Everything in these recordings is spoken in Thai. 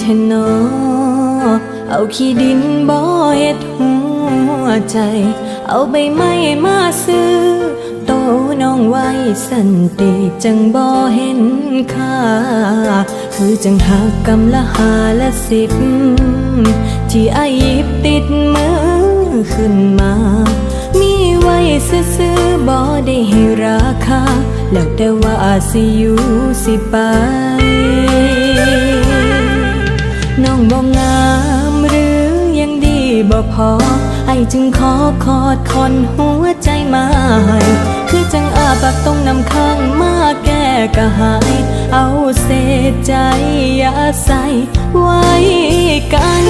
เทนอ เอาขี้ดินบ่เฮ็ดหัวใจ เอาใบไม้มาซื้อ โตน้องไว้สันติจังบ่เห็นค่า คือจังหักกำละหาละสิบ ที่อายหยิบติดมือขึ้นมา มีไว้ซื้อบ่ได้ให้ราคา แล้วแต่ว่าสิอยู่สิไป องบ่งามหรือยังดีบ่พอ ไอจึงขอคอดคอนหัวใจมาให้คือจังอาปากต้องนำข้างมาแก้กะหาย เอาเศษใจอย่าใส่ไว้กัน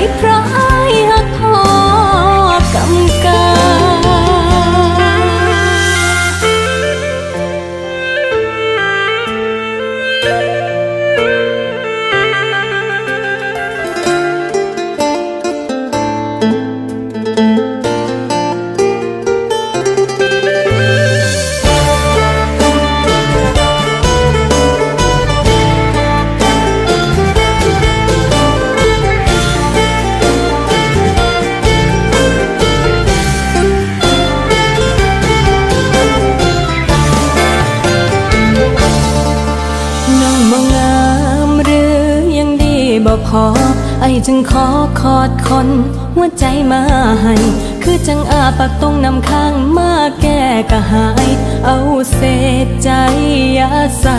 ล บ่พอ ไอจึงขอคอดคนหัวใจมาให้ คือจังอาปากตรงนำข้างมาแก้กะหาย เอาเศษใจอย่าใส่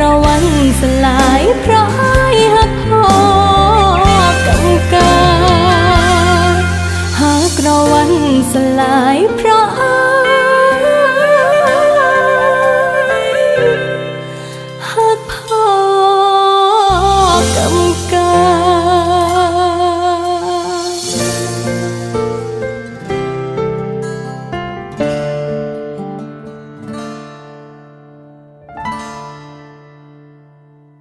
ระวังสลายเพราะไอ้หักหอกกังกาหากระวังสลายเพราะ